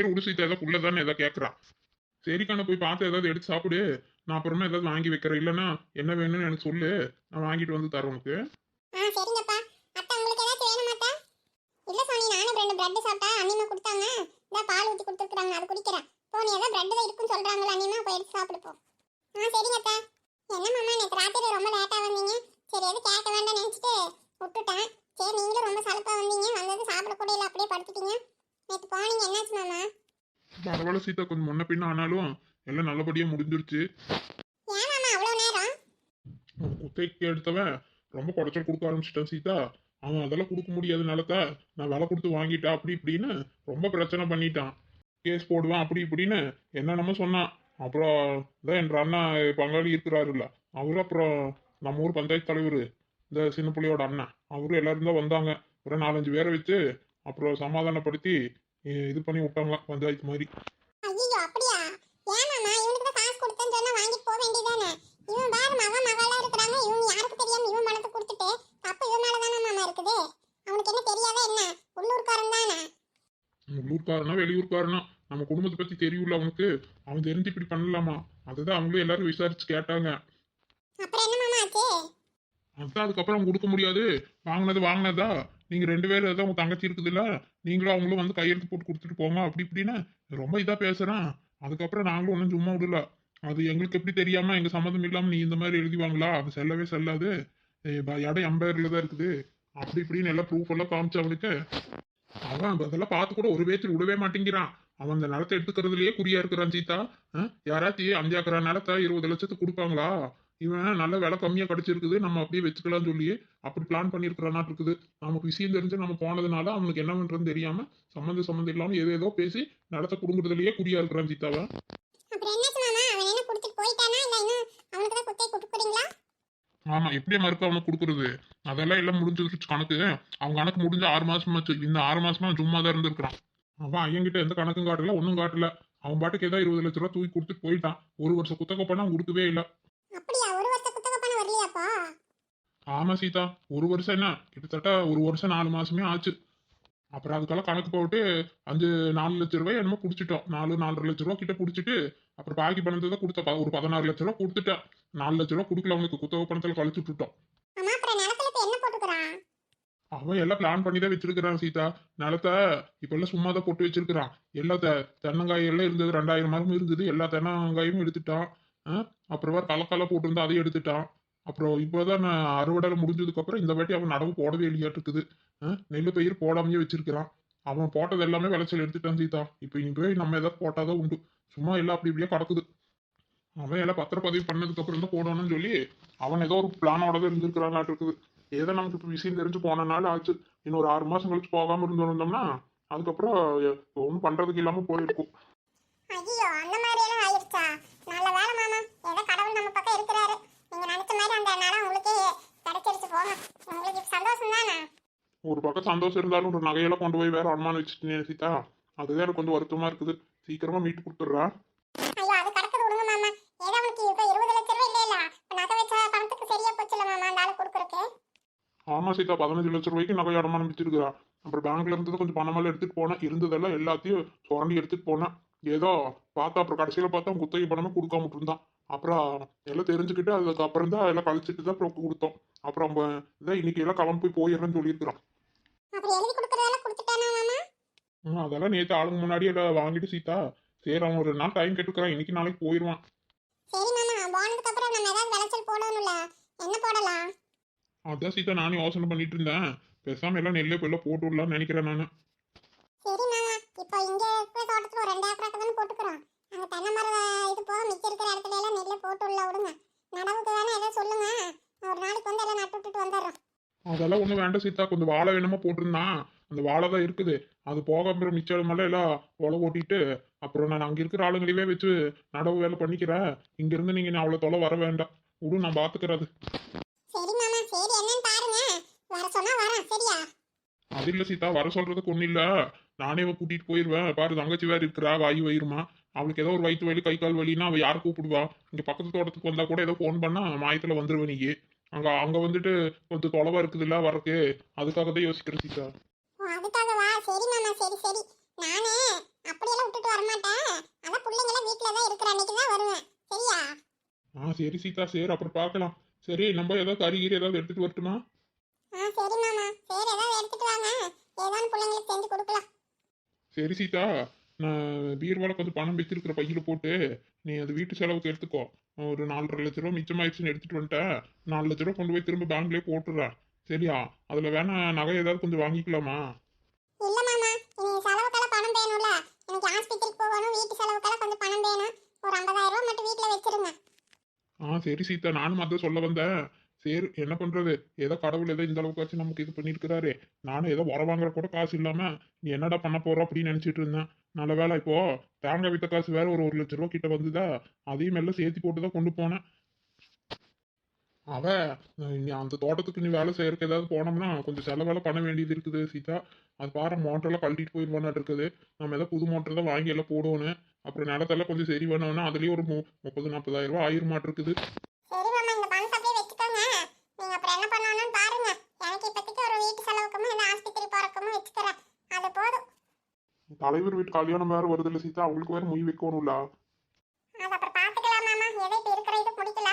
சரி உடு சீதா ஏதோ புள்ளதானே ஏதோ கேட்குறான் சரி கண்ணு போய் பார்த்து ஏதாவது எடுத்து சாப்பிடு. நான் அப்புறமா ஏதாவது வாங்கி வைக்கிறேன். இல்லைன்னா என்ன வேணும்னு எனக்கு சொல்லு. நான் வாங்கிட்டு வந்து தரேன் உனக்கு. ஆ சரிங்கப்பா. அத்தை உங்களுக்கு ஏதாச்சும் வேணுமாட்டா இல்ல சாமி நானும் ரெண்டு பிரெட் சாப்பிட்டா அண்ணிமா கொடுத்தாங்க. இந்த பால் ஊத்தி கொடுத்துருக்காங்க அது குடிக்கிறேன். போ நீ ஏதோ பிரெட் தான் இருக்குன்னு சொல்றாங்களா அண்ணிமா போய் எடுத்து சாப்பிடு போ. ஆ சரிங்க அத்தை என்ன மாமா நேற்று ராத்திரி ரொம்ப லேட்டா வந்தீங்க? சரி எது கேட்க வேண்டாம் நினைச்சிட்டு விட்டுட்டேன். சரி நீங்களும் ரொம்ப சலுப்பா வந்தீங்க. வந்தது சாப்பிட கூட இல்லை அப்படியே படுத்துட்டீங்க. நேற்று போனீங்க என்னாச்சு மாமா? பரவாயில்ல சீதா கொஞ்சம் முன்ன பின்ன ஆனாலும் எல்லாம் நல்லபடியா முடிஞ்சிருச்சு. ஏன் மாமா அவ்வளோ நேரம்? குத்தைக்கு எடுத்தவன் ரொம்ப குடைச்சல் கொடுக்க ஆரம்பிச்சிட்டான் சீதா. அவன் அதெல்லாம் கொடுக்க முடியாத நிலத்த நான் விலை கொடுத்து வாங்கிட்டா அப்படி இப்படின்னு ரொம்ப பிரச்சனை பண்ணிட்டான். கேஸ் போடுவேன் அப்படி இப்படின்னு என்னென்னமோ சொன்னான். அப்புறம் இதான் என் அண்ணா பங்காளி இருக்கிறாருல்ல அவரு அப்புறம் நம்ம ஊர் பஞ்சாயத்து தலைவர் இந்த சின்ன புள்ளையோட அண்ணன் அவரும் எல்லாரும் தான் வந்தாங்க. ஒரு நாலஞ்சு பேரை வச்சு அப்புறம் சமாதானப்படுத்தி இது பண்ணி விட்டாங்க பஞ்சாயத்து மாதிரி. ஐயோ அப்படியா? ஏன் மாமா இவனுக்கு தான் காசு கொடுத்தேன்னு சொன்னா வாங்கிட்டு போக வேண்டியதானே? இவன் பாரு மகன் மகளா இருக்கிறாங்க. இவங்க யாருக்கு தெரியாம இவன் பணத்தை கொடுத்துட்டு தப்பு இவன் மேலதானே மாமா இருக்குது? அவனுக்கு என்ன தெரியாதா என்ன? உள்ளூர்காரன் தானே? உள்ளூர்காரனா வெளியூர்காரனா? நம்ம குடும்பத்தை பத்தி தெரியும்ல அவனுக்கு. அவன் தெரிஞ்சு இப்படி பண்ணலாமா? அதுதான் அவங்களும் எல்லாரும் விசாரிச்சு கேட்டாங்க. அப்புறம் என்ன மாமா ஆச்சு? அதான் அதுக்கப்புறம் கொடுக்க முடியாது. வாங்கினது வாங்கினதா? நீங்க ரெண்டு பேரும் ஏதோ உங்க தங்கச்சி இருக்குதுல்ல நீங்களும் அவங்களும் வந்து கையெழுத்து போட்டு கொடுத்துட்டு போங்க அப்படி இப்படின்னு ரொம்ப இதா பேசுறான். அதுக்கப்புறம் நாங்களும் ஒன்றும் சும்மா விடல. அது எங்களுக்கு எப்படி தெரியாம எங்க சம்மந்தம் இல்லாம நீ இந்த மாதிரி எழுதிவாங்களா அது செல்லவே செல்லாது. இடம் எம்பேர்ல தான் இருக்குது. அப்படி இப்படின்னு எல்லாம் ப்ரூஃப் எல்லாம் காமிச்சு அவனுக்கு. அவன் அதெல்லாம் பார்த்து கூட ஒரு பேச்சு விடவே மாட்டேங்கிறான். அவன் அந்த நிலத்தை எடுத்துக்கிறதுலயே குறியா இருக்கிறான் சீதா. ஆ? யாராச்சும் அஞ்சு ஏக்கரா நிலத்தை இருபது லட்சத்துக்கு கொடுப்பாங்களா? இவன் நல்ல விலை கம்மியா கிடைச்சிருக்குது. நம்ம அப்படியே வச்சுக்கலாம் சொல்லி அப்படி பிளான் பண்ணியிருக்கிறானா இருக்குது. நமக்கு விஷயம் தெரிஞ்சு நம்ம போனதுனால அவனுக்கு என்ன பண்றதுன்னு தெரியாம சம்மந்த சம்மந்தம் இல்லாம ஏதோ ஏதோ பேசி நிலத்தை குடும்பத்துலயே குறியா இருக்கிறான் கொடுக்குறீங்களா ஆமா எப்படியே மறுக்க அவனுக்கு கொடுக்குறது? அதெல்லாம் எல்லாம் முடிஞ்சிருச்சு கணக்கு. அவன் கணக்கு முடிஞ்சு ஆறு மாசமாச்சு இந்த ஆறு மாசமா சும்மா தான் இருந்திருக்கிறான். அவன் ஐயன்கிட்ட எந்த கணக்கும் காட்டல ஒன்றும் காட்டல. அவன் பாட்டுக்கு ஏதோ இருபது லட்ச ரூபா தூக்கி கொடுத்துட்டு போயிட்டான். ஒரு வருஷம் குத்தகை பண்ண கொடுக்கவே இல்லை அப்படியா ஒரு வருஷம் குத்தகை பணம் வரலையாப்பா ஆமா சீதா ஒரு வருஷம் என்ன? கிட்டத்தட்ட ஒரு வருஷம் நாலு மாசமே ஆச்சு. அப்புறம் அதுக்கெல்லாம் கணக்கு போட்டு அஞ்சு நாலு லட்ச ரூபாய் என்னமோ குடிச்சிட்டோம். நாலு நாலரை லட்ச ரூபா கிட்ட குடிச்சிட்டு அப்புறம் பாக்கி பணத்தை தான் கொடுத்த ஒரு பதினாறு லட்ச ரூபா கொடுத்துட்டேன். நாலு லட்ச ரூபா கொடுக்கல அவனுக்கு குத்தகை பணத்தில் கழிச்சு விட்டுட்டோம் அவன் எல்லாம் பிளான் பண்ணி தான் வச்சிருக்கிறான் சீதா. நிலத்தை இப்ப எல்லாம் சும்மா தான் போட்டு வச்சிருக்கிறான். எல்லா தென்னங்காய் எல்லாம் இருந்தது ரெண்டாயிரம் மரம் இருந்தது. எல்லா தென்னங்காயும் எடுத்துட்டான்? அப்புறம் வேற கலக்கலை போட்டிருந்தா அதையும் எடுத்துட்டான். அப்புறம் இப்போதான் நான் அறுவடை முடிஞ்சதுக்கு அப்புறம் இந்த வாட்டி அவன் நடவு போடவே இல்லையாட்டு இருக்குது பயிர் போடாமையே வச்சிருக்கிறான். அவன் போட்டது எல்லாமே விளைச்சல் எடுத்துட்டான் சீதா. இப்போ இனி போய் நம்ம ஏதாவது போட்டாதான் உண்டு. சும்மா எல்லாம் அப்படி இப்படியே கிடக்குது. அவன் எல்லாம் பத்திரப்பதிவு பண்ணதுக்கு அப்புறம் தான் போடணும்னு சொல்லி அவன் ஏதோ ஒரு பிளானோட தான் இருந்திருக்கிறானாட்டு இருக்குது. ஏதோ நமக்கு இப்போ விஷயம் தெரிஞ்சு போனனால ஆச்சு. இன்னொரு ஆறு மாசம் கழிச்சு போகாம இருந்தோம்னா அதுக்கப்புறம் ஒன்றும் பண்றதுக்கு இல்லாம போயிருக்கும் ஐயோ அந்த மாதிரி எல்லாம் ஆயிருச்சா நல்ல வேலை மாமா ஏதோ கடவுள் நம்ம பக்கம் இருக்கிறாரு நீங்க நினைச்ச மாதிரி அந்த நிலம் உங்களுக்கு கிடைச்சிருச்சு போங்க உங்களுக்கு இப்ப சந்தோஷம் தானே ஒரு பக்கம் சந்தோஷம் இருந்தாலும் ஒரு நகையெல்லாம் கொண்டு போய் வேற அனுமானம் வச்சுட்டு சீதா அதுதான் எனக்கு கொஞ்சம் வருத்தமா இருக்குது. சீக்கிரமா மீட்டு கொடுத்துட்றா. ஐயோ அது கடக்குது விடுங்க மாமா. ஏதோ அவனுக்கு இப்ப இருபது லட்ச ரூபாய் இல்ல இல்ல இப்ப நகை வச்ச பணத்துக்கு சரியா போச்சுல மாமா அந்த ஆளு கொடுக்குறக்கு ஆமா சீதா. பதினஞ்சு லட்சம் ரூபாய்க்கு நகை அடமானம் வச்சிருக்கிறா அப்புறம் பேங்க்ல இருந்து கொஞ்சம் பணமெல்லாம் எடுத்துட்டு போனேன். இருந்ததெல்லாம் எல்லாத்தையும் சுரண்டி எடுத்துட்டு போனேன். ஏதோ பார்த்தா அப்புறம் கடைசியில பார்த்தா குத்தகை பணமே கொடுக்காம இருந்தான் அப்புறம் எல்லாம் தெரிஞ்சுக்கிட்டு அதுக்கப்புறம் தான் எல்லாம் கழிச்சிட்டு தான் அப்புறம் கொடுத்தோம். அப்புறம் அவன் இதான் இன்னைக்கு எல்லாம் கிளம்பி போய் போயிடுறேன்னு சொல்லியிருக்கிறான். அதெல்லாம் நேற்று ஆளுங்க முன்னாடி எல்லாம் வாங்கிட்டு சீதா. சரி அவன் ஒரு நாள் டைம் கேட்டுக்கிறான் இன்னைக்கு நாளைக்கு போயிடுவான் நம்ம அதான் சீதா நானும் யோசனை பண்ணிட்டு இருந்தேன். பேசாம எல்லாம் நெல்லே போய் போட்டு விடலாம்னு நினைக்கிறேன் நான். இருக்கிற தோட்டத்துல ஒரு ரெண்டு ஏக்கராக்கு தானே போட்டுக்கிறோம். அங்க தென்னை மரம் இது போக மிச்சம் இருக்கிற இடத்துல எல்லாம் நெல்லை போட்டு உள்ள விடுங்க. நடவுக்கு வேணா ஏதோ சொல்லுங்க. நான் ஒரு நாளைக்கு வந்து எல்லாம் நட்டு விட்டுட்டு வந்துடுறோம். அதெல்லாம் ஒன்றும் வேண்டாம் சீதா. கொஞ்சம் வாழை வேணுமா போட்டிருந்தான் அந்த வாழை தான் இருக்குது. அது போக அப்புறம் மிச்சமெல்லாம் எல்லாம் உழ ஓட்டிட்டு அப்புறம் நான் அங்கே இருக்கிற ஆளுங்களையே வச்சு நடவு வேலை பண்ணிக்கிறேன். இங்கேருந்து நீங்கள் அவ்வளோ தொலை வர வேண்டாம். விடு நான் பார்த்துக்கிறது சரி மாமா சரி என்னன்னு பாருங்க. வர சொன்னா வரேன் சரியா? அது இல்லை சீதா வர சொல்றதுக்கு ஒன்றும் இல்லை. நானே அவ கூட்டிட்டு போயிடுவேன் பாரு தங்கச்சி வேற இருக்கிறா வாயு வயிறுமா. அவளுக்கு ஏதோ ஒரு வயிற்று வலி கை கால் வலின்னா அவள் யார் கூப்பிடுவா? இங்கே பக்கத்து தோட்டத்துக்கு வந்தா கூட ஏதோ ஃபோன் பண்ணா மாயத்தில் வந்துருவேன் நீ அங்க அங்க வந்துட்டு கொஞ்சம் தொலைவா இருக்குதுல்ல வரக்கு அதுக்காக தான் யோசிக்கிறேன் சீதா. அதுக்காகவா? சரி மாமா சரி சரி. நானே அப்படியெல்லாம் விட்டுட்டு வரமாட்டேன். அதான் பிள்ளைங்களாம் வீட்டில் தான் இருக்கிற அன்னைக்கு தான் வருவேன். சரியா? ஆ சரி சீதா சரி அப்புறம் பார்க்கலாம். சரி நம்ம ஏதாவது கறி கீரி ஏதாவது எடுத்துட்டு வரட்டுமா? ஆ சரி மாமா. சரி ஏதாவது எடுத்துட்டு வாங்க. ஏதாவது பிள்ளைங்களுக்கு செஞ்சு கொடுக்கலாம். சரி சீதா நான் பீர்வால கொஞ்சம் பணம் வச்சிருக்கிற பையில போட்டு நீ அது வீட்டு செலவுக்கு எடுத்துக்கோ. ஒரு நாலரை லட்ச ரூபா மிச்சமாயிடுச்சுன்னு எடுத்துட்டு வந்துட்டேன். நாலு லட்ச ரூபா கொண்டு போய் திரும்ப பேங்க்லயே போட்டுடுறேன் சரியா? அதுல வேணா நகை ஏதாவது கொஞ்சம் வாங்கிக்கலாமா? இல்ல மாமா செலவுக்கெல்லாம் பணம் வேணும்ல. எனக்கு ஆஸ்பத்திரிக்கு போகணும் வீட்டு செலவுக்கெல்லாம் கொஞ்சம் பணம் வேணும். ஒரு ஐம்பதாயிரம் ரூபாய் மட்டும் வீட்டில் வச்சிருங்க. ஆ சரி சீதா நானும் அதான் சொல்ல வந்தேன். சரி என்ன பண்றது? ஏதோ கடவுள் ஏதோ இந்த அளவுக்காச்சும் நமக்கு இது பண்ணியிருக்கிறாரு. நானும் ஏதோ உர வாங்குற கூட காசு இல்லாம நீ என்னடா பண்ண போற அப்படின்னு நினைச்சிட்டு இருந்தேன். நல்ல வேலை இப்போ தேங்காய் வித்த காசு வேற ஒரு ஒரு லட்ச ரூபா கிட்ட வந்துதா? அதையும் எல்லாம் சேர்த்து போட்டு தான் கொண்டு போனேன். அவ நீ அந்த தோட்டத்துக்கு நீ வேலை செய்யறதுக்கு ஏதாவது போனோம்னா கொஞ்சம் செலவெல்லாம் பண்ண வேண்டியது இருக்குது சீதா. அது பாரு மோட்டரெல்லாம் கழட்டிட்டு போயிடுவான்னு இருக்குது. நம்ம ஏதாவது புது மோட்டர் தான் வாங்கி எல்லாம் போடணும். அப்புறம் நிலத்தெல்லாம் கொஞ்சம் சரி பண்ணோம்னா அதுலேயே ஒரு மு- முப்பது நாற்பதாயிரம் ரூபாய் ஆயிரமாட்டிருக்குது இருக்குது சரி மாமா இந்த பணத்தை அப்படியே வச்சுக்கோங்க நீங்க அப்புறம் என்ன பண்ணணும்னு பாருங்க எனக்கு இப்போதைக்கு ஒரு வீட்டு செலவுக்கும் இந்த ஆஸ்பத்திரி போறக்கும் வச்சுக்கிறேன். அது போதும். தலைவர் வீட்டு கல்யாணம் வேற வருது இல்ல சீதா. அவங்களுக்கு வேற மொய் வைக்கணும்ல. அது அப்புறம் பார்த்துக்கலாம் மாமா. எதை இப்போ இருக்கிற இது முடிக்கல.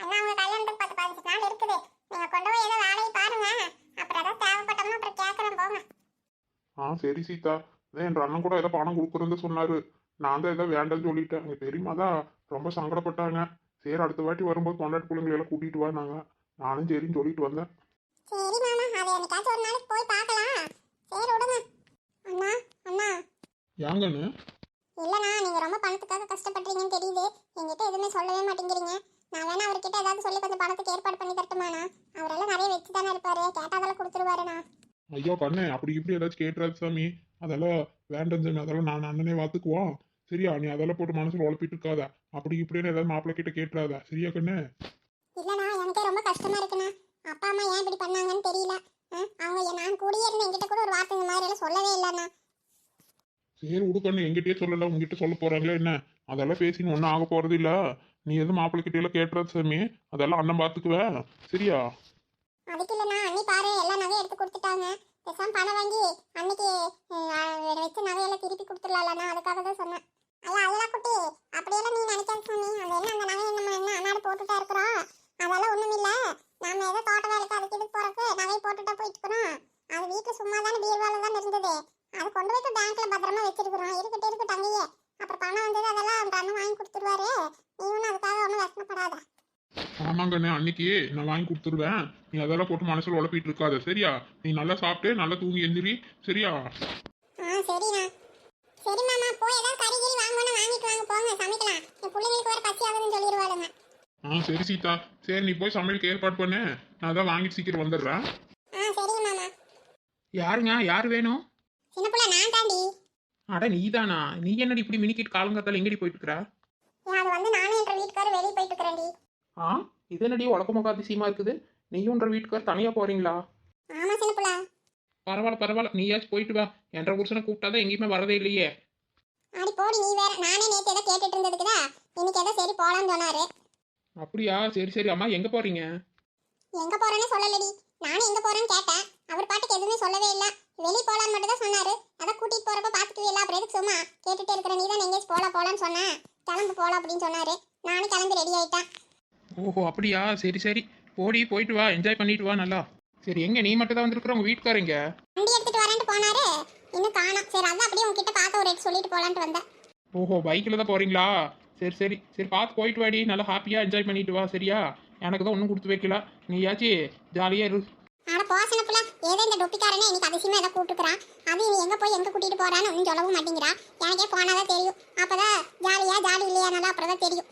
அண்ணா அவங்க கல்யாணத்துக்கு பத்து பதினஞ்சு நாள் இருக்குது. நீங்க கொண்டு போய் ஏதோ வேலையை பாருங்க. அப்புறம் ஏதாவது தேவைப்பட்டோம்னா அப்புறம் கேட்குறேன் போங்க. ஆ சரி சீதா. அதான் என் அண்ணன் கூட ஏதோ பணம் கொடுக்குறேன்னு சொன்னாரு. நான் தான் ஏதோ வேண்டாம்னு சொல்லிட்டேன். எங்க பெரியம்மா தான் ரொம்ப சங்கடப்பட்டாங்க. சரி அடுத்த வாட்டி வரும்போது கொண்டாட்டு பிள்ளைங்களை எல்லாம் கூட்டிட்டு வாங்க நானும் சரின்னு சொல்லிட்டு வந்தேன் சரி மாமா அதை என்னைக்காச்சும் ஒரு நாளைக்கு போய் பார்க்கலாம் சரி விடுங்க அண்ணா அண்ணா ஏங்கன்னு இல்லைண்ணா நீங்க ரொம்ப பணத்துக்காக கஷ்டப்படுறீங்கன்னு தெரியுது. என்கிட்ட எதுவுமே சொல்லவே மாட்டேங்கிறீங்க. நான் வேணா அவர்கிட்ட ஏதாவது சொல்லி கொஞ்சம் பணத்துக்கு ஏற்பாடு பண்ணி தரட்டுமாண்ணா. அவரெல்லாம் நிறைய வச்சு தானே இருப்பாரு. கேட்டாதெல்லாம் கொடுத்துருவாருண்ணா. ஐயோ கண்ணே அப்படி இப்படி ஏதாச்சும் கேட்டுறாது சாமி. அதெல்லாம் வேண்டாம் சாமி. அதெல்லாம் நான் அண்ணனே பார்த்துக்குவோம் சரியா? நீ அதெல்லாம் போட்டு மனசுல உழப்பிட்டு இருக்காத. அப்படி இப்படின்னு ஏதாவது மாப்பிள்ளை கிட்ட கேட்டுறாத. சரியா கண்ணு? இல்லைண்ணா எனக்கே ரொம்ப கஷ்டமா இருக்குண்ணா. அப்பா அம்மா ஏன் இப்படி பண்ணாங்கன்னு தெரியல. அவங்க நான் கூடயே இருந்து என்கிட்ட கூட ஒரு வார்த்தை இந்த மாதிரி எல்லாம் சொல்லவே இல்லைண்ணா. சரி உடுக்கண்ணு எங்கிட்டயே சொல்லல? உங்ககிட்ட சொல்ல போறாங்களே என்ன? அதெல்லாம் பேசின்னு ஒன்றும் ஆக போறது இல்ல. நீ எதுவும் மாப்பிள்ளைகிட்ட எல்லாம் கேட்டுற சாமி. அதெல்லாம் அண்ணன் பாத்துக்குவேன் சரியா? அதுக்கு இல்லைண்ணா. அண்ணி பாரு எல்லா நகையும் எடுத்து கொடுத்துட்டாங்க. பேசாம பணம் வாங்கி அன்னைக்கு அஹ், வச்ச நகையெல்லாம் திருப்பி கொடுத்துடலாம்லண்ணா. அதுக்காக தான் சொன்னேன். ஐயா அதெல்லாம் குட்டி. அப்படியெல்லாம் நீ நினைக்காத சாமி. அந்த என்ன அந்த நகை நம்ம என்ன அண்ணாடு போட்டுட்டா இருக்கிறோம் அதெல்லாம் ஒண்ணும் இல்ல. நாம ஏதோ தோட்ட வேலைக்கு அதுக்கு இதுக்கு போறக்கு நகை போட்டுட்டா போயிட்டு இருக்கிறோம். அது வீட்டுல சும்மா தானே பீர்வால தான் இருந்தது. அது கொண்டு போயிட்டு பேங்க்ல பத்திரமா வச்சிருக்கிறோம் இருக்கட்டும் இருக்கட்டும் அங்கேயே அப்புறம் பணம் வந்தது அதெல்லாம் அண்ணன் வாங்கி கொடுத்துருவாரு. நீ ஒன்றும் அதுக்காக ஒன்றும் வசனப்படாத ஆமாங்கண்ணே அன்னைக்கு நான் வாங்கி கொடுத்துருவேன். நீ அதெல்லாம் போட்டு மனசுல உழப்பிட்டு இருக்காத சரியா? நீ நல்லா சாப்பிட்டு நல்லா தூங்கி எந்திரி சரியா? ஆ சரிண்ணா. சரி மாமா போய் ஏதாவது கறி வாங்கணும் வாங்கிட்டு வாங்க போங்க சமைக்கலாம். என் பிள்ளைங்களுக்கு வேற பசி ஆகுதுன்னு சொல்லிடுவாளுங்க. ஆ சரி சீதா. சரி நீ போய் சமையலுக்கு ஏற்பாடு பண்ணு. நான் தான் வாங்கிட்டு சீக்கிரம் வந்துடுறேன். ஆ சரிங்க மாமா. யாருங்க? யார் வேணும்? புள்ள நான் தாண்டி அட நீதானா? நீ என்னடி இப்படி மினிக்கிட்டு காலங்காத்தால எங்கடி போயிட்டு இருக்கிற அது வந்து நானும் என்ற வீட்டுக்காரர் வெளியே போயிட்டு இருக்கிறேன்டி ஆ? இது என்னடி உலகமுக அதிசயமா இருக்குது? நீயுன்ற வீட்டுக்கார் தனியா போறீங்களா? ஆமா சின்ன புள்ள. பரவாயில்ல பரவாயில்ல நீயாச்சும் போயிட்டு வா. என்ற புருஷனை கூப்பிட்டாதான் எங்கேயுமே வரதே இல்லையே. அடி போடி நீ வேற. நானே நேத்து ஏதோ கேட்டுட்டு இருந்ததுக்குதா. இன்னைக்கு ஏதோ சரி சொன்னாரு. அப்படியா? சரி சரி. அம்மா எங்க போறீங்க? எங்க போறேன்னு சொல்லலடி. நானும் எங்க போறேன்னு கேட்டேன். அவர் பாட்டுக்கு எதுவுமே சொல்லவே இல்ல. வெளியே போலான்னு மட்டும் தான் சொன்னாரு. அதான் கூட்டிட்டு போறப்ப பாத்துக்கவே இல்ல அப்புறம் எதுக்கு சும்மா கேட்டுட்டே இருக்கிற நீ தான் எங்கேயாச்சும் போலாம் போலான்னு சொன்னேன் கிளம்பு போலாம் அப்படின்னு சொன்னாரு. நானும் கிளம்பி ரெடி ஆயிட்டேன். ஓஹோ அப்படியா? சரி சரி. போடி போயிட்டு வா. என்ஜாய் பண்ணிட்டு வா நல்லா. சரி எங்க? நீ மட்டும் தான் வந்திருக்கிற? உங்க வீட்டுக்காரங்க வண்டி எடுத்துட்டு வரேன்ட்டு போனாரு. இன்னும் காணோம். சரி அதான் அப்படியே உங்ககிட்ட பார்த்த ஒரு ரேட் சொல்லிட்டு போலான்ட்டு வந்தேன். ஓஹோ பைக்கில் தான் போறீங்களா? சரி சரி. சரி பார்த்து போயிட்டு வாடி. நல்லா ஹாப்பியாக என்ஜாய் பண்ணிட்டு வா. சரியா? எனக்கு தான் ஒன்றும் கொடுத்து வைக்கல. நீயாச்சு ஜாலியாக இரு. போசன புள்ள. ஏதோ இந்த டொப்பிக்காரனே இன்னைக்கு அதிசயமா ஏதோ கூப்பிட்டுக்கிறான் அது நீ எங்க போய் எங்க கூட்டிட்டு போறான்னு ஒன்றும் சொல்லவும் மாட்டேங்கிறா. எனக்கே போனாதான் தெரியும். அப்பதான் ஜாலியா ஜாலி இல்லையானாலும் அப்புறம் தெரியும்.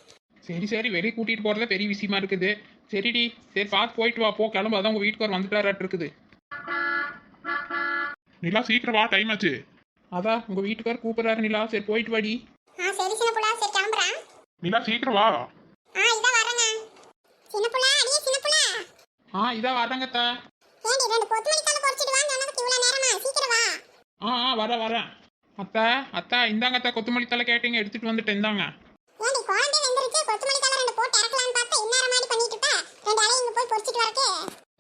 சரி சரி. வெளியே கூட்டிட்டு போறதே பெரிய விஷயமா இருக்குது. சரிடி. சரி பார்த்து போயிட்டு வா. போ கிளம்பு அதான் உங்க வீட்டுக்கார் வந்துட்டாராட்டு இருக்குது. நிலா சீக்கிரம் வா. டைம் ஆச்சு. அதான் உங்க வீட்டுக்கார் கூப்பிடுறாரு நிலா. சரி போயிட்டு வாடி. ஆ சரி சின்ன புள்ள. சரி கிளம்புறேன். நிலா சீக்கிரம் வா. ஆ இதான் வரேங்க சின்ன புள்ள அடியே சின்ன புள்ள. ஆ இதா வரேங்கத்தா ஏண்டி ரெண்டு கொத்துமணி தலை பொறிச்சிட்டு வான்னு சொன்னதுக்கு இவ்வளவு நேரமா? சீக்கிரம் வா. ஆ ஆ வர வரேன். அத்தா அத்தா இந்தாங்க அத்தா கொத்தமல்லி தலை கேட்டீங்க எடுத்துட்டு வந்துட்டு இந்தாங்க. ஏண்டி குழந்தை வெந்திருச்சு கொத்துமணி தலை ரெண்டு போட்டு இறக்கலாம்னு பார்த்தா இந்நேரம் மாதிரி பண்ணிட்டு இருப்ப? ரெண்டு அலை இங்க போய் பொறிச்சிட்டு வரக்கே.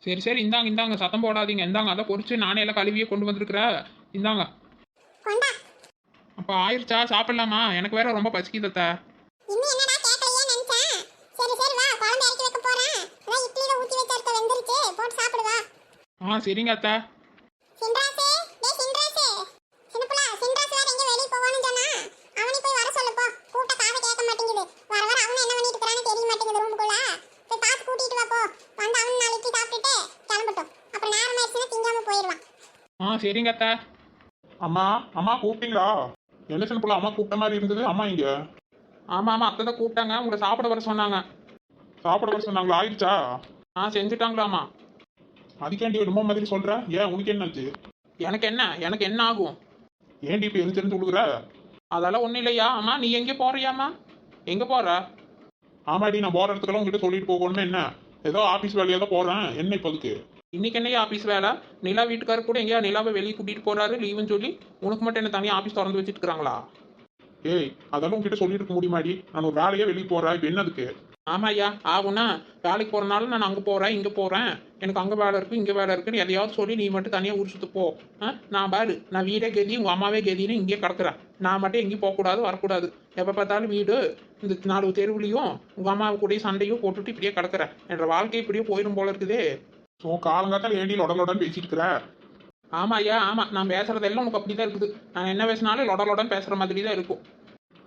சரி சரி இந்தாங்க இந்தாங்க சத்தம் போடாதீங்க. இந்தாங்க அதை பொறிச்சு நானே எல்லாம் கழுவியே கொண்டு வந்திருக்கிறேன். இந்தாங்க. கொண்டா. அப்போ ஆயிருச்சா? சாப்பிடலாமா? எனக்கு வேற ரொம்ப பசிக்குது அத்தை. ஆயிடுச்சுன்னா திங்காம போயிடுவான். ஆ சரிங்க அத்தை. அம்மா அம்மா கூப்பிட்டீங்களா? என்ன சின்ன பிள்ளை அம்மா கூப்பிட்ட மாதிரி இருந்தது? அம்மா இங்க? ஆமாம் ஆமாம் அத்தை தான் கூப்பிட்டாங்க. உங்களை சாப்பிட வர சொன்னாங்க. சாப்பிட வர சொன்னாங்களா? ஆயிடுச்சா? ஆ செஞ்சுட்டாங்களாமா அதுக்கேண்டி என்னமோ மாதிரி சொல்ற? ஏன் உனக்கு என்னாச்சு? எனக்கு என்ன? எனக்கு என்ன ஆகும்? ஏன்டி இப்ப எரிஞ்செரிஞ்சு விழுகுற அதெல்லாம் ஒன்றும் இல்லையா? அம்மா நீ எங்கே போறியாம்மா? எங்கே போற? ஆமாடி நான் போற இடத்துக்கெல்லாம் உங்ககிட்ட சொல்லிட்டு போகணும்னு என்ன? ஏதோ ஆபீஸ் வேலையா தான் போறேன். என்ன இப்ப அதுக்கு? இன்னைக்கு என்னையா ஆஃபீஸ் வேலை? நிலா வீட்டுக்காரர் கூட எங்கேயா நிலாவை வெளியே கூட்டிட்டு போறாரு லீவுன்னு சொல்லி உனக்கு மட்டும் என்ன தனியாக ஆஃபீஸ் திறந்து வச்சுட்டு இருக்காங்களா ஏய் அதெல்லாம் உங்ககிட்ட சொல்லிட்டு இருக்க முடியுமாடி? நான் ஒரு வேலையா வெளியே போறேன். இப்ப என்னதுக்கு ஆமா ஐயா ஆகும்னா வேலைக்கு போறனால நான் அங்கே போறேன் இங்கே போறேன். எனக்கு அங்கே வேலை இருக்கு இங்கே வேலை இருக்குன்னு எதையாவது சொல்லி நீ மட்டும் தனியாக ஊர் சுத்து போ. நான் பாரு நான் வீடே கதி உங்கள் அம்மாவே கதின்னு இங்கேயே கிடக்குறேன். நான் மட்டும் எங்கேயும் போகக்கூடாது வரக்கூடாது. எப்போ பார்த்தாலும் வீடு இந்த நாலு தெருவுலையும் உங்கள் அம்மாவை கூட சண்டையும் போட்டுட்டு இப்படியே கிடக்குறேன். என்ற வாழ்க்கை இப்படியே போயிடும் போல இருக்குதே. ஸோ காலங்காத்தால ஏண்டி லொடலொடன்னு பேசிட்டு இருக்கிற ஆமா ஐயா ஆமா. நான் பேசுறதெல்லாம் உனக்கு அப்படிதான் இருக்குது. நான் என்ன பேசினாலும் லொட லொடன்னு பேசுற மாதிரி தான் இருக்கும்.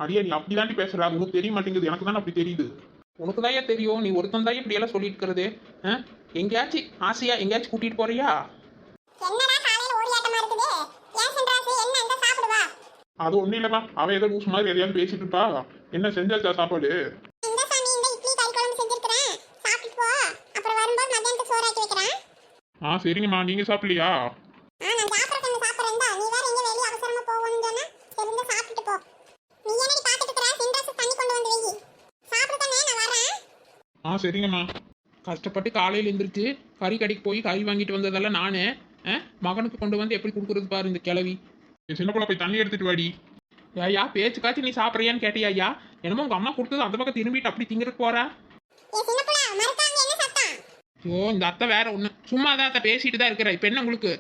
அடியே நீ அப்படிதாண்டி பேசுற. உனக்கு தெரிய மாட்டேங்குது. எனக்கு தானே அப்படி தெரியுது. உனக்கு தான் தெரியும். நீ ஒருத்தன் தான் இப்படி எல்லாம் சொல்லிட்டு இருக்கிறது? எங்கேயாச்சும் ஆசையா எங்கேயாச்சும் கூட்டிட்டு போறியா? அது ஒண்ணும் இல்லைம்மா. அவன் ஏதோ லூஸ் மாதிரி எதையாவது பேசிட்டு இருப்பா. என்ன செஞ்சாச்சா சாப்பாடு? ஆ சரிங்கம்மா. நீங்க சாப்பிடலையா? நீ வேற எங்க வெளிய அவசரமா போவோம்னு சொன்னா இந்த சாப்பிட்டு போ. நீ என்னடி பாத்துட்டு இருக்கற சின்ராஸ் தண்ணி கொண்டு வந்து வை சாப்பிடு தானே நான் வரேன் ஆ சரிங்கம்மா. கஷ்டப்பட்டு காலையில் எந்திரிச்சு கறி கடைக்கு போய் கறி வாங்கிட்டு வந்ததெல்லாம் நானு ஆ? மகனுக்கு கொண்டு வந்து எப்படி கொடுக்குறது பாரு இந்த கிளவி என் சின்ன பிள்ளை போய் தண்ணி எடுத்துட்டு வாடி. ஐயா பேச்சுக்காச்சும் நீ சாப்பிட்றியான்னு கேட்டியா ஐயா? என்னமோ உங்க அம்மா கொடுத்தது அந்த பக்கம் திரும்பிட்டு அப்படி திங்கிறதுக்கு போறா? ஐயோ இந்த அத்தை வேற ஒண்ணு. சும்மா தான் அத்தை பேசிட்டு தான் இருக்கிற. இப்போ என்ன உங்களுக்கு?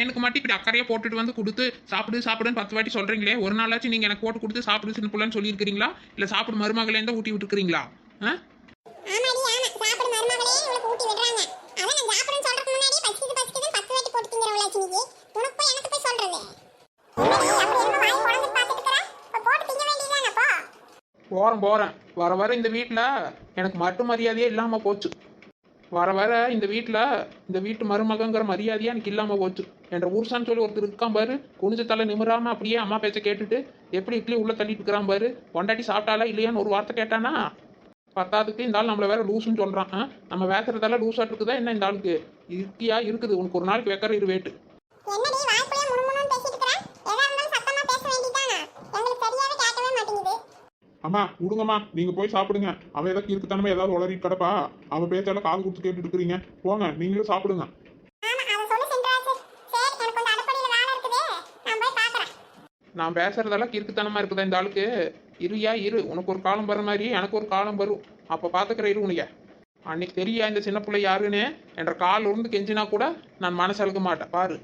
பையனுக்கு மட்டும் இப்படி அக்கறையா போட்டுட்டு வந்து கொடுத்து சாப்பிடு சாப்பிடுன்னு பத்து வாட்டி சொல்றீங்களே ஒரு நாளாச்சும் நீங்க எனக்கு போட்டு கொடுத்து சாப்பிடு சின்ன பிள்ளைன்னு சொல்லியிருக்கிறீங்களா? இல்ல சாப்பிடு மருமகளே தான் ஊட்டி விட்டுருக்கீங்களா ஆ? ஆமாடி ஆமா. சாப்பிடு மருமகளே இவளுக்கு ஊட்டி விடுறாங்க. அதான் நான் சாப்பிடுன்னு சொல்றதுக்கு முன்னாடி பசிக்குது பசிக்குதுன்னு பத்து வாட்டி போட்டு திங்கிறவளாச்சு நீ உனக்கு போய் எனக்கு போய் சொல்றது. என்னடி அப்படி என்ன வாய் குழந்தை பார்த்துட்டு இருக்கற? இப்ப போட்டு திங்க வேண்டியதானே போ. போறேன் போறேன். வர வர இந்த வீட்டில் எனக்கு மட்டு மரியாதையே இல்லாமல் போச்சு. வர வர இந்த வீட்டில் இந்த வீட்டு மருமகங்கிற மரியாதையாக எனக்கு இல்லாமல் போச்சு. என்ற ஊர்சான்னு சொல்லி ஒருத்தர் இருக்கான் பாரு குனிஞ்ச தலை நிமிராம அப்படியே அம்மா பேச்சை கேட்டுட்டு எப்படி இட்லி உள்ள தள்ளிட்டு இருக்கிறான் பாரு பொண்டாட்டி சாப்பிட்டாலா இல்லையான்னு ஒரு வார்த்தை கேட்டானா? பத்தாதுக்கு இந்த ஆள் நம்மளை வேற லூசுன்னு சொல்கிறான் நம்ம பேசுறதெல்லாம் லூஸாக இருக்குதா என்ன இந்த ஆளுக்கு? இருக்கியா இருக்குது. உனக்கு ஒரு நாளைக்கு வைக்கிற இரு வேட்டு என்னடி வாய்ப்புலயே முணுமுணுன்னு பேசிட்டு இருக்கற எதா இருந்தாலும் சத்தமா பேச வேண்டியதானே எங்களுக்கு சரியாவே கேட்கவே மாட்டேங்குது அம்மா விடுங்கம்மா நீங்க போய் சாப்பிடுங்க. அவ ஏதாவது இருக்குத்தானமே ஏதாவது உளறிட்டு கிடப்பா. அவ பேச்சால காது கொடுத்து கேட்டுட்டு இருக்கிறீங்க. போங்க நீங்களும் சாப்பிடுங்க. நான் போய் பார்க்கறேன். நான் பேசுறதெல்லாம் கிறுக்குத்தனமா இருக்குதா இந்த ஆளுக்கு? இருயா இரு. உனக்கு ஒரு காலம் வர மாதிரி எனக்கு ஒரு காலம் வரும். அப்போ பார்த்துக்கிற இரு உனக்கு அன்னைக்கு தெரியா இந்த சின்ன பிள்ளை யாருன்னு? என்ற கால் உருந்து கெஞ்சினா கூட நான் மனசு அழுக மாட்டேன். பாரு.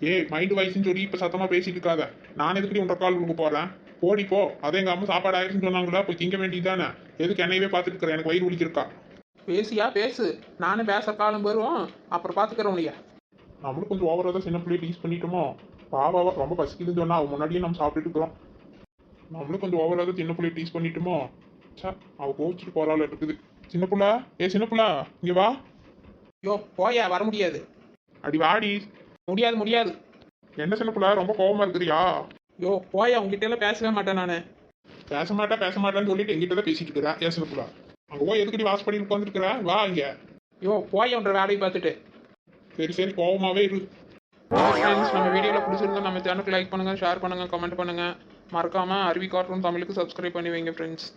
ஏய் மைண்ட் வயசுன்னு சொல்லி இப்ப சத்தமா பேசிட்டு இருக்காத. நான் எதுக்கு ஒன்றரை கால் உனக்கு போறேன்? போடி போ. அதே எங்க அம்மா சாப்பாடு ஆயிருச்சுன்னு சொன்னாங்களா? போய் திங்க வேண்டியதானே எதுக்கு என்னையவே பார்த்துட்டு இருக்கிறேன் எனக்கு வயிறு வலிக்கிருக்கா. பேசியா? பேசு. நானும் பேச காலம் வரும் அப்புறம் பார்த்துக்கிறேன் உனைய நம்மளும் கொஞ்சம் ஓவரா தான் சின்ன பிள்ளைய டீஸ் பண்ணிட்டோமோ? பாவாவா ரொம்ப பசிக்குதுன்னு சொன்னா அவன் முன்னாடியே நம்ம சாப்பிட்டுட்டு இருக்கிறோம். நம்மளும் கொஞ்சம் ஓவரா தான் சின்ன பிள்ளைய டீஸ் பண்ணிட்டோமோ? சா அவ கோச்சிட்டு போறாள் இருக்குது. சின்ன புள்ள? ஏ சின்ன புள்ள இங்க வா. யோ போயா வர முடியாது. அடி வாடி. முடியாது முடியாது. என்ன சின்ன புள்ள? ரொம்ப கோவமா இருக்கிறியா? யோ போயா உங்ககிட்ட எல்லாம் பேசவே மாட்டேன் நான். பேச மாட்டேன் பேச மாட்டேன்னு சொல்லிட்டு எங்கிட்ட தான் பேசிட்டு இருக்கிறா புள்ள அங்க போய் எதுக்கடி வாஷ் பண்ணி உட்காந்துருக்கிற வா இங்க. யோ போயா உன்ற வேலையை பார்த்துட்டு. சரி சரி கோவமாவே இரு. நம்ம வீடியோவில் பிடிச்சிருந்தா நம்ம சேனலுக்கு லைக் பண்ணுங்கள் ஷேர் பண்ணுங்கள் கமெண்ட் பண்ணுங்கள் மறக்காமல் அருவி கார்ட்டூன் தமிழுக்கு சப்ஸ்கிரைப் பண்ணி வைங்க ஃப்ரெண்ட்ஸ்